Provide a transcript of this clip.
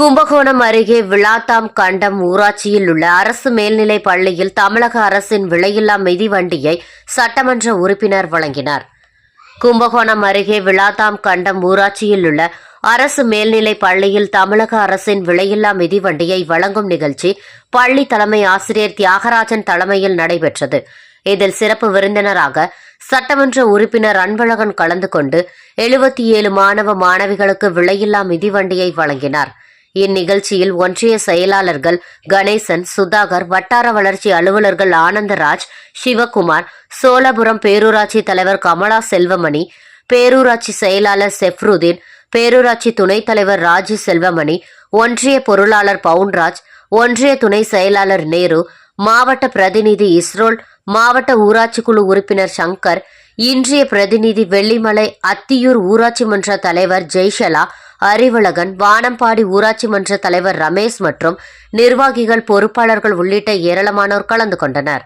கும்பகோணம் அருகே விளாத்தாம் கண்டம் ஊராட்சியில் உள்ள அரசு மேல்நிலைப் பள்ளியில் தமிழக அரசின் விலையில்லா மிதிவண்டியை சட்டமன்ற உறுப்பினர் வழங்கினார். கும்பகோணம் அருகே விளாத்தாம் கண்டம் ஊராட்சியில் உள்ள அரசு மேல்நிலைப் பள்ளியில் தமிழக அரசின் விலையில்லா மிதிவண்டியை வழங்கும் நிகழ்ச்சி பள்ளி தலைமை ஆசிரியர் தியாகராஜன் தலைமையில் நடைபெற்றது. இதில் சிறப்பு விருந்தினராக சட்டமன்ற உறுப்பினர் அன்பழகன் கலந்து கொண்டு எழுபத்தி ஏழு மாணவ மாணவிகளுக்கு விலையில்லா மிதிவண்டியை வழங்கினார். இந்நிகழ்ச்சியில் ஒன்றிய செயலாளர்கள் கணேசன் சுதாகர் வட்டார வளர்ச்சி அலுவலர்கள் ஆனந்தராஜ் சிவகுமார் சோழபுரம் பேரூராட்சி தலைவர் கமலா செல்வமணி பேரூராட்சி செயலாளர் செஃப்ருதீன் பேரூராட்சி துணைத் தலைவர் ராஜு செல்வமணி ஒன்றிய பொருளாளர் பவுன்ராஜ் ஒன்றிய துணை செயலாளர் நேரு மாவட்ட பிரதிநிதி இஸ்ரோல் மாவட்ட ஊராட்சி குழு உறுப்பினர் சங்கர் இன்றைய பிரதிநிதி வெள்ளிமலை அத்தியூர் ஊராட்சி மன்ற தலைவர் ஜெய்ஷலா அறிவழகன் வானம்பாடி ஊராட்சி மன்ற தலைவர் ரமேஷ் மற்றும் நிர்வாகிகள் பொறுப்பாளர்கள் உள்ளிட்ட ஏராளமானோர் கலந்து கொண்டனர்.